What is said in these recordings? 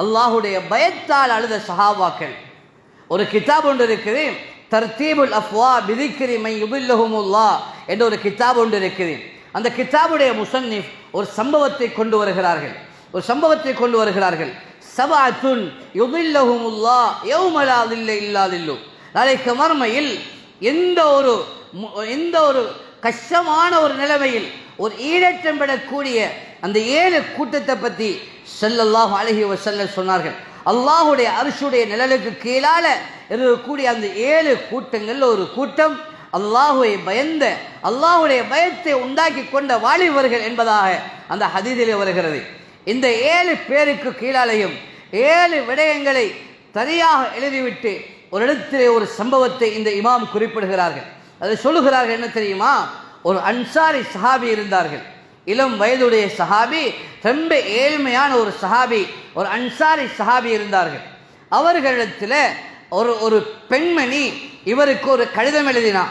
அல்லாஹுடைய பயத்தால் அழுத சஹாபாக்கள். ஒரு கிதாப் ஒன்று இருக்குது தர்த்தீபுல் அஃப்வா பிதிக்கிரி மை யுபில்லஹுமுல்லா என்ற ஒரு கிதாப் ஒன்று இருக்குது அந்த கிதாபுடைய முசன்னிஃப் ஒரு சம்பவத்தை கொண்டு வருகிறார்கள். ஒரு சம்பவத்தை கொண்டு வருகிறார்கள். சபாத்துன் யுபில்லஹுமுல்லா யௌமலா தில்லை இல்லாதில்லு நாளைக்கு மர்மையில் எந்த ஒரு எந்த ஒரு கஷ்டமான ஒரு நிலைமையில் ஒரு ஈடற்றம் பெறக்கூடிய அந்த ஏழு கூட்டத்தை பற்றி செல்லல்லாஹ் அலைஹி செல்ல சொன்னார்கள். அல்லாஹுடைய அரிசுடைய நிழலுக்கு கீழால இருக்கக்கூடிய அந்த ஏழு கூட்டங்களில் ஒரு கூட்டம் அல்லாஹுவை பயந்த அல்லாஹுடைய பயத்தை உண்டாக்கி கொண்ட வாலிபர்கள் என்பதாக அந்த ஹதீதிலே வருகிறது. இந்த ஏழு பேருக்கு கீழாலையும் ஏழு விடயங்களை சரியாக எழுதிவிட்டு ஒரு இடத்திலே ஒரு சம்பவத்தை இந்த இமாம் குறிப்பிடுகிறார்கள். அதை சொல்லுகிறார்கள் என்ன தெரியுமா? ஒரு அன்சாரி சஹாபி இருந்தார்கள். இளம் வயதுடைய சஹாபி ரொம்ப ஏழ்மையான ஒரு சஹாபி ஒரு அன்சாரி சஹாபி இருந்தார்கள். அவர்களிடத்தில் ஒரு ஒரு பெண்மணி இவருக்கு ஒரு கடிதம் எழுதினா.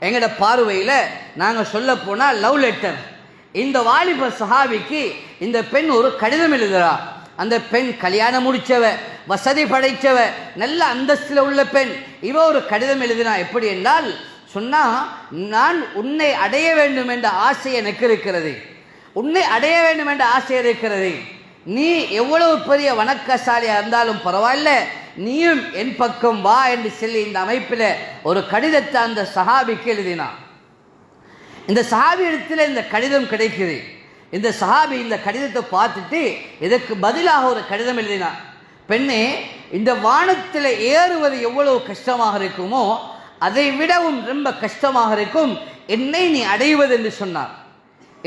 எங்களோட பார்வையில் நாங்கள் சொல்ல போனால் லவ் லெட்டர். இந்த வாலிப சஹாபிக்கு இந்த பெண் ஒரு கடிதம் எழுதுகிறா அந்த பெண் கல்யாணம் முடித்தவ வசதி படைத்தவ நல்ல அந்தஸ்தில் உள்ள பெண். இவ ஒரு கடிதம் எழுதினா எப்படி என்றால் சொன்னால் நான் உன்னை அடைய வேண்டும் என்ற ஆசை எனக்கு இருக்கிறது. உன்னை அடைய வேண்டும் என்ற ஆசை இருக்கிறது. நீ எவ்வளவு பெரிய வணக்கசாலியாக இருந்தாலும் பரவாயில்ல. நீயும் என் பக்கம் வா என்று சொல்லி இந்த அமைப்பில் ஒரு கடிதத்தை அந்த சஹாபிக்கு எழுதினான். இந்த சஹாபி இடத்துல இந்த கடிதம் கிடைக்குது. இந்த சஹாபி இந்த கடிதத்தை பார்த்துட்டு இதற்கு பதிலாக ஒரு கடிதம் எழுதினான். பெண்ணே இந்த வானத்தில் ஏறுவது எவ்வளவு கஷ்டமாக இருக்குமோ அதை விடவும் ரொம்ப கஷ்டமாக இருக்கும். என்னை நீ அடைவது என்று சொன்னார்.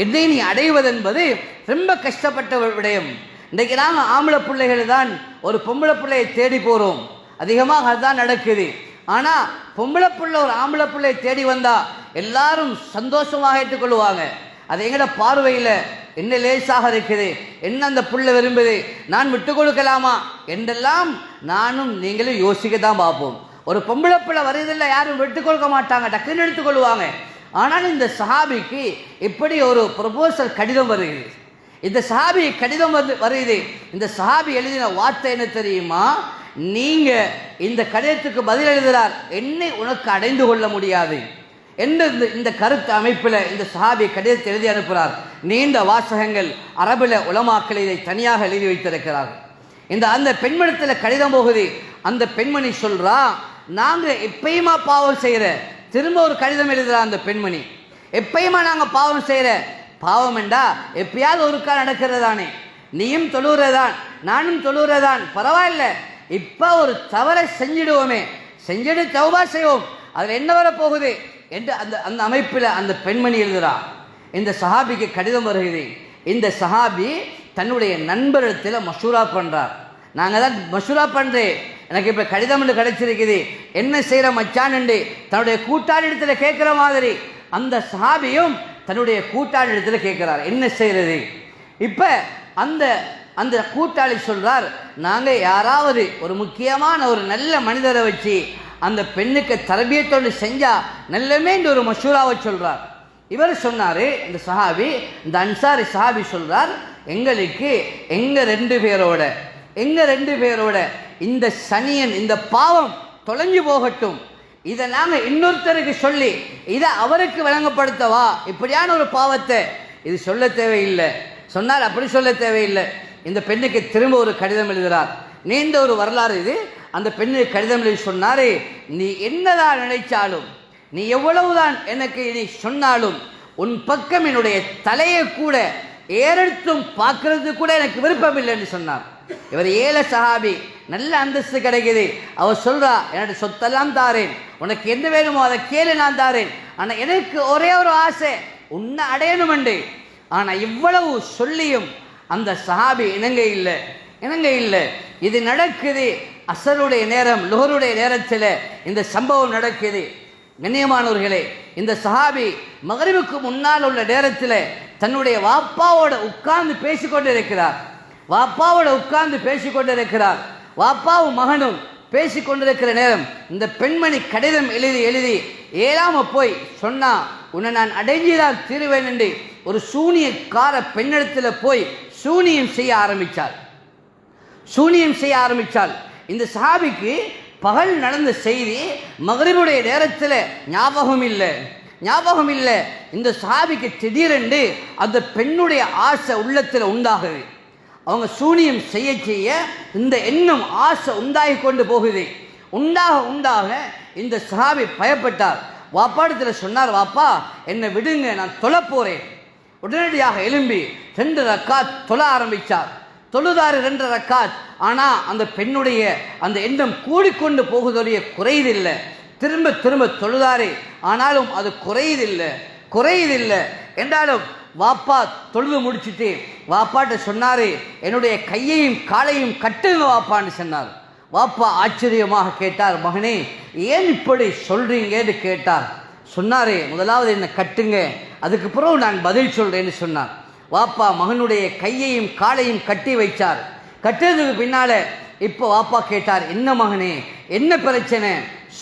என்னை நீ அடைவதென்பது ரொம்ப கஷ்டப்பட்ட விடயம். இன்றைக்கு நாம் ஆம்பளை பிள்ளைகள் தான் ஒரு பொம்பளை பிள்ளையை தேடி போகிறோம் அதிகமாக அதுதான் நடக்குது. ஆனால் பொம்பளை பிள்ளை ஒரு ஆம்பளை பிள்ளையை தேடி வந்தால் எல்லாரும் சந்தோஷமாக ஏற்றுக்கொள்வாங்க அது எங்கட பார்வையில் என்ன லேசாக இருக்குது? என்ன அந்த புள்ள விரும்புது? நான் விட்டு கொடுக்கலாமா? என்றெல்லாம் நானும் நீங்களும் யோசிக்க தான் பார்ப்போம். ஒரு பொம்பளை பிள்ளை வருதில்லை யாரும் விட்டு கொடுக்க மாட்டாங்க. டக்குன்னு எடுத்துக்கொள்வாங்க ஆனால் இந்த சஹாபிக்கு இப்படி ஒரு ப்ரொபோசல் கடிதம் வருகிறது. இந்த சஹாபி கடிதம் வந்து வருகிறது. இந்த சஹாபி எழுதின வார்த்தை என்ன தெரியுமா? நீங்கள் இந்த கடிதத்துக்கு பதில் எழுதுகிறார் என்னை உனக்கு அடைந்து கொள்ள முடியாது என்ன இந்த இந்த கருத்து அமைப்பில் இந்த சஹாபி கடிதத்தை எழுதி அனுப்புகிறார். நீண்ட வாசகங்கள் அரபில் உலமாக்கள் இதை தனியாக எழுதி வைத்திருக்கிறார்கள். இந்த அந்த பெண்மணத்தில் கடிதம் போகுது. அந்த பெண்மணி சொல்கிறா நாங்கள் எப்பயுமா பாவம் செய்கிற திரும்ப ஒரு கடிதம் எழுதுறா அந்த பெண்மணி. எப்பயுமா நாங்கள் பாவம் செய்கிற பாவம் என்றா எப்பயாவது ஒருக்கா நடக்கிறதானே நீயும் தொழுகிறதான் நானும் தொழுகிறதான் பரவாயில்ல. இப்போ ஒரு தவறை செஞ்சிடுவோமே. செஞ்சிடு தவபா செய்வோம். அதில் என்ன வர போகுது என்று அந்த அந்த அமைப்பில் அந்த பெண்மணி எழுதுறா. இந்த சஹாபிக்கு கடிதம் வருகிறது. இந்த சஹாபி தன்னுடைய நண்பரிடத்தில் மசூரா பண்ணுறார் நாங்கள் தான் மசூரா பண்ணுறேன் எனக்கு இப்போ கடிதம் என்று கிடைச்சிருக்குது. என்ன செய்கிற மச்சான் என்று தன்னுடைய கூட்டாளி இடத்துல கேட்குற மாதிரி. அந்த சஹாபியும் தன்னுடைய கூட்டாளி இடத்துல கேட்குறார். என்ன செய்கிறது இப்போ அந்த அந்த கூட்டாளி சொல்கிறார் நாங்கள் யாராவது ஒரு முக்கியமான ஒரு நல்ல மனிதரை வச்சு அந்த பெண்ணுக்கு தரபியத்தோடு செஞ்சால் நல்லமேன்ற ஒரு மஷூராவை சொல்கிறார் இவர் சொன்னார் இந்த சஹாபி இந்த அன்சாரி சஹாபி சொல்கிறார் எங்களுக்கு எங்கள் ரெண்டு பேரோட எங்கள் ரெண்டு பேரோட இந்த சனியன் இந்த பாவம் தொலைஞ்சு போகட்டும். இதை நாங்கள் இன்னொருத்தருக்கு சொல்லி இதை அவருக்கு வழங்கப்படுத்தவா? இப்படியான ஒரு பாவத்தை. இது சொல்ல தேவையில்லை. சொன்னால் அப்படி சொல்ல தேவையில்லை. இந்த பெண்ணுக்கு திரும்ப ஒரு கடிதம் எழுதுகிறார். நீண்ட ஒரு வரலாறு இது. அந்த பெண்ணுக்கு கடிதம் எழுதி சொன்னாரே நீ என்னதான் நினைச்சாலும் நீ எவ்வளவுதான் எனக்கு இனி சொன்னாலும் உன் பக்கம் என்னுடைய தலையை கூட ஏறெடுத்தும் பார்க்கறது கூட எனக்கு விருப்பம் இல்லைன்னு சொன்னார். இவர் ஏழை சஹாபி நல்ல அந்தஸ்து கிடைக்குது. அவர் சொல்கிறா என்னோட சொத்தெல்லாம் தாரேன். உனக்கு என்ன வேணுமோ அதை கேளு நான் தாரேன். ஆனால் எனக்கு ஒரே ஒரு ஆசை உன்னை அடையணுமெண்டு ஆனால் இவ்வளவு சொல்லியும் அந்த சஹாபி இணங்க இல்லை இணங்க இல்லை. இது நடக்குது அசருடைய நேரம் லுகருடைய நேரத்தில் இந்த சம்பவம் நடக்குது. கண்ணியமானவர்களே இந்த சஹாபி மகரிவுக்கு முன்னால் உள்ள நேரத்தில் தன்னுடைய வாப்பாவோட உட்கார்ந்து பேசிக்கொண்டு இருக்கிறார் வாப்பாவோட உட்கார்ந்து பேசிக்கொண்டு இருக்கிறார் வாப்பாவும் மகனும் பேசிக்கொண்டிருக்கிற நேரம் இந்த பெண்மணி கடிதம் எழுதி எழுதி ஏழாம போய் சொன்னா உன்னை நான் அடைஞ்சிதான் தீருவேன் என்று ஒரு சூனியக்கார பெண்ணிடத்தில் போய் சூனியம் செய்ய ஆரம்பித்தாள் சூனியம் செய்ய ஆரம்பித்தாள் இந்த சாபிக்கு பகல் நடந்த செய்தி மகரிபுடைய நேரத்தில் ஞாபகம் இல்லை. ஞாபகம் இல்லை. இந்த சாபிக்கு திடீரென்று அந்த பெண்ணுடைய ஆசை உள்ளத்தில் உண்டாகுது. அவங்க சூனியம் செய்ய செய்ய இந்த எண்ணம் ஆசை உண்டாகி கொண்டு போகுது. உண்டாக உண்டாக இந்த சஹாபி பயப்பட்டார். வாப்பாடத்தில் சொன்னார் வாப்பா என்னை விடுங்க நான் தொலை போகிறேன் உடனடியாக எழும்பி ரெண்டு ரக்காத் தொழ ஆரம்பித்தார் தொழுதாறு ரெண்டு ரக்காத். ஆனால் அந்த பெண்ணுடைய அந்த எண்ணம் கூடிக்கொண்டு போகுதொடைய குறையதில்லை. திரும்ப திரும்ப தொழுதாரே ஆனாலும் அது குறையதில்லை குறையதில்லை. என்றாலும் வாப்பா தொழுது முடிச்சிட்டு வாப்பாட்ட சொன்னார் என்னுடைய கையையும் காலையும் கட்டுங்க வாப்பான்னு சொன்னார். வாப்பா ஆச்சரியமாக கேட்டார் மகனே ஏன் இப்படி சொல்கிறீங்கன்னு கேட்டார். சொன்னாரே முதலாவது என்னை கட்டுங்க அதுக்கு பிறகு நான் பதில் சொல்கிறேன்னு சொன்னார். வாப்பா மகனுடைய கையையும் காலையும் கட்டி வைச்சார். கட்டுறதுக்கு பின்னால் இப்போ வாப்பா கேட்டார் என்ன மகனே என்ன பிரச்சனை?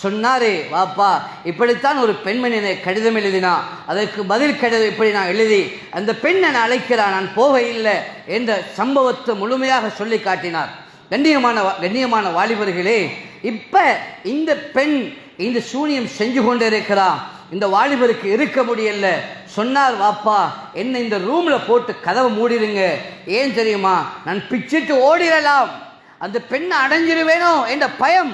சொன்னாரே வாப்பா இப்படித்தான் ஒரு பெண்மணி கடிதம் எழுதினா அதற்கு பதில் கடிதம் இப்படி நான் எழுதி அந்த பெண் என்னை அழைக்கிறான் நான் போக இல்லை என்ற சம்பவத்தை முழுமையாக சொல்லி காட்டினார். கண்ணியமான கண்ணியமான வாலிபர்களே இப்போ இந்த பெண் இந்த சூனியம் செஞ்சு கொண்டு இருக்கிறான் இந்த வாலிபருக்கு இருக்க முடியல. சொன்னார் வாப்பா என்ன இந்த ரூமில் போட்டு கதவை மூடிடுங்க ஏன் தெரியுமா? நான் பிச்சிட்டு ஓடிடலாம் அந்த பெண்ணை அடைஞ்சிருவேனோ என்ற பயம்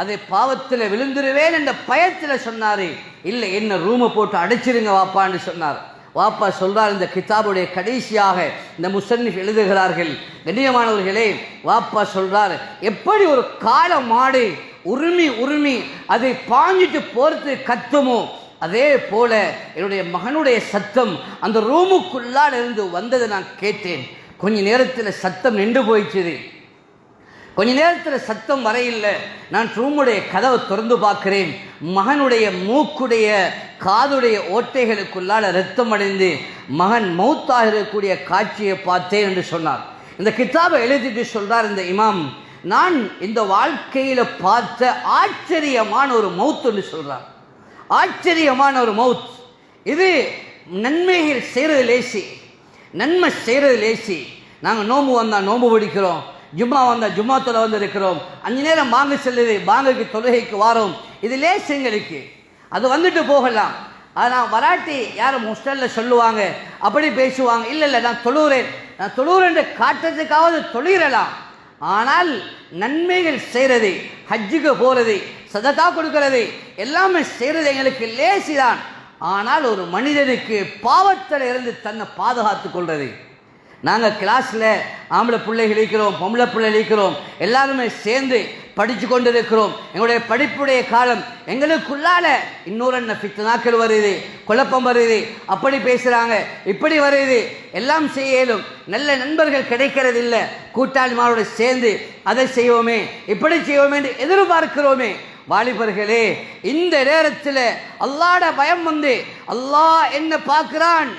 அதை பாவத்தில் விழுந்துருவேன் என்ற பயத்தில் சொன்னாரு. இல்லை என்ன ரூமை போட்டு அடைச்சிருங்க வாப்பான்னு சொன்னார். வாப்பா சொல்றார் இந்த கிதாபுடைய கடைசியாக இந்த முசன்னிஃப் எழுதுகிறார்கள். கண்ணியமானவர்களே வாப்பா சொல்றார் எப்படி ஒரு கால மாடு உரிமை உரிமை அதை பாஞ்சிட்டு போறது கத்துமோ? அதே போல என்னுடைய மகனுடைய சத்தம் அந்த ரூமுக்குள்ளால் இருந்து வந்ததை நான் கேட்டேன். கொஞ்ச நேரத்தில் சத்தம் நின்று போயிடுச்சு கொஞ்ச நேரத்தில் சத்தம் வரையில்லை. நான் ரூமுடைய கதவை திறந்து பார்க்கிறேன். மகனுடைய மூக்குடைய காதுடைய ஓட்டைகளுக்குள்ளால ரத்தம் அடைந்து மகன் மௌத்தாக இருக்கக்கூடிய காட்சியை பார்த்தேன் என்று சொன்னார். இந்த கித்தாபை எழுதிட்டு சொல்றார் இந்த இமாம் நான் இந்த வாழ்க்கையில் பார்த்த ஆச்சரியமான ஒரு மவுத் என்று சொல்றார். ஆச்சரியமான ஒரு மவுத் இது நன்மைகள் செய்கிறது லேசி. நன்மை செய்கிறது லேசி. நாங்கள் நோம்பு வந்தால் நோம்பு பிடிக்கிறோம் ஜும்மா வந்தால் ஜும்மா தொலை வந்து இருக்கிறோம் அஞ்சு நேரம் வாங்க செல்லுது பாங்குக்கு தொழுகைக்கு வாரோம். இது லேஸ் எங்களுக்கு அது வந்துட்டு போகலாம். ஆனால் வராட்டி யாரும் ஹோஸ்டலில் சொல்லுவாங்க. அப்படி பேசுவாங்க. இல்லை இல்லை நான் தொழுகிறேன் நான் தொழுகிறேன் காட்டுறதுக்காவது தொழுகிறலாம். ஆனால் நன்மைகள் செய்கிறது ஹஜ்ஜுக்கு போகிறது சதக்கா கொடுக்கிறது எல்லாமே செய்கிறது எங்களுக்கு லேசிதான். ஆனால் ஒரு மனிதனுக்கு பாவத்தில் இருந்து தன்னை பாதுகாத்து கொள்வது நாங்கள் கிளாஸில் ஆம்பளை பிள்ளைகள் இருக்கிறோம் பொம்பளை பிள்ளை இருக்கிறோம் எல்லாருமே சேர்ந்து படித்து கொண்டு இருக்கிறோம் எங்களுடைய படிப்புடைய காலம் எங்களுக்குள்ளால இன்னொரு என்ன ஃபித்னாக்கள் வருது குழப்பம் வருது அப்படி பேசுகிறாங்க இப்படி வருது. எல்லாம் செய்யலும் நல்ல நண்பர்கள் கிடைக்கிறது இல்லை கூட்டாளிமாரோடு சேர்ந்து அதை செய்வோமே இப்படி செய்வோமே என்று எதிர்பார்க்கிறோமே. வாலிபர்களே இந்த நேரத்தில் அல்லாட பயம் வந்து அல்லாஹ் என்ன பார்க்கிறான்?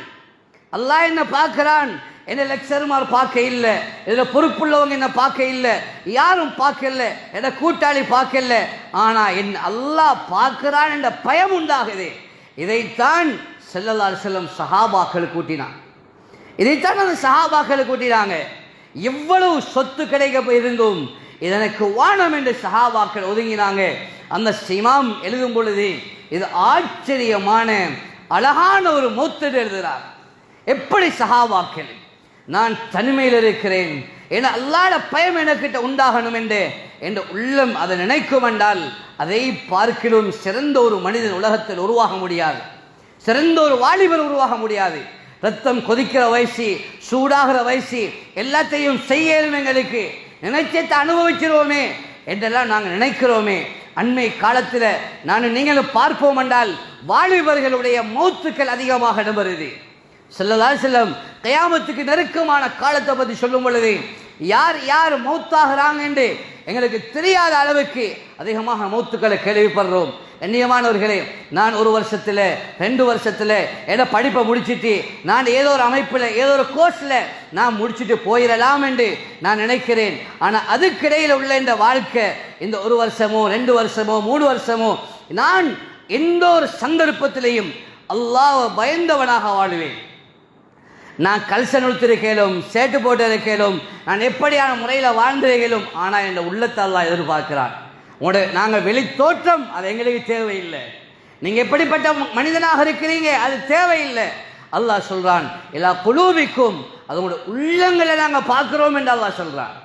அல்லாஹ் என்ன பார்க்கிறான்? என்ன லெக்சர்மார் பார்க்க இல்லை. இதில் பொறுப்புள்ளவங்க என்ன பார்க்க இல்லை. யாரும் பார்க்கல என்ன கூட்டாளி பார்க்கல ஆனால் என் அல்லாஹ் பார்க்கிறான் என்ற பயம் உண்டாகுது. இதைத்தான் செல்லலார் செல்லும் சஹாபாக்கள் கூட்டினான் இதைத்தான் அந்த சஹாபாக்களை கூட்டினாங்க. எவ்வளவு சொத்து கிடைக்க இருந்தும் இதனுக்கு வானம் என்று சஹாபாக்கள் ஒதுங்கினாங்க. அந்த சிமாம் எழுதும் பொழுது இது ஆச்சரியமான அழகான ஒரு மூத்தர் எழுதுகிறார். எப்படி சஹாபாக்கள் நான் தனிமையில் இருக்கிறேன். என அல்லாட பயம் எனக்கிட்ட உண்டாகணும் என்று என்ற உள்ளம் அதை நினைக்கும் என்றால் அதை பார்க்கிலும் சிறந்த ஒரு மனிதன் உலகத்தில் உருவாக முடியாது. சிறந்த ஒரு வாலிபர் உருவாக முடியாது. ரத்தம் கொதிக்கிற வயசு சூடாகிற வயசு எல்லாத்தையும் செய்யணும் எங்களுக்கு. நினைச்சத்தை அனுபவிச்சிருவோமே என்றெல்லாம் நாங்கள் நினைக்கிறோமே. அண்மை காலத்தில் நான் நீங்களும் பார்ப்போம் என்றால் வாலிபர்களுடைய மௌத்துக்கள் அதிகமாக இடம்பெறுது. செல்லதா செல்லம் கயாமத்துக்கு நெருக்கமான காலத்தை பற்றி சொல்லும் பொழுது யார் யார் மௌத்தாகிறாங்க என்று எங்களுக்கு தெரியாத அளவுக்கு அதிகமாக மௌத்துக்களை கேள்விப்படுறோம். கண்ணியமானவர்களே நான் ஒரு வருஷத்தில் ரெண்டு வருஷத்தில் என்ன படிப்பை முடிச்சிட்டு நான் ஏதோ ஒரு அமைப்பில் ஏதோ ஒரு கோர்ஸில் நான் முடிச்சுட்டு போயிடலாம் என்று நான் நினைக்கிறேன். ஆனால் அதுக்கிடையில் உள்ள இந்த வாழ்க்கை இந்த ஒரு வருஷமோ ரெண்டு வருஷமோ மூணு வருஷமோ நான் எந்த ஒரு சந்தர்ப்பத்திலையும் அல்லாஹ் பயந்தவனாக வாழ்வேன். நான் கல்சன் உடுத்திருக்கலும் சேட்டு போட்டிருக்கேலும் நான் எப்படியான முறையில் வாழ்ந்திருக்கேலும் ஆனால் என் உள்ளத்தை அல்லாஹ் எதிர்பார்க்கிறான். உட நாங்கள் வெளி தோற்றம் அது எங்களுக்கு தேவையில்லை. நீங்கள் எப்படிப்பட்ட மனிதனாக இருக்கிறீங்க அது தேவையில்லை. அல்லாஹ் சொல்கிறான் எல்லா குழுவிக்கும் அது உங்களோட உள்ளங்களை நாங்கள் பார்க்குறோம் என்று அல்லாஹ் சொல்கிறான்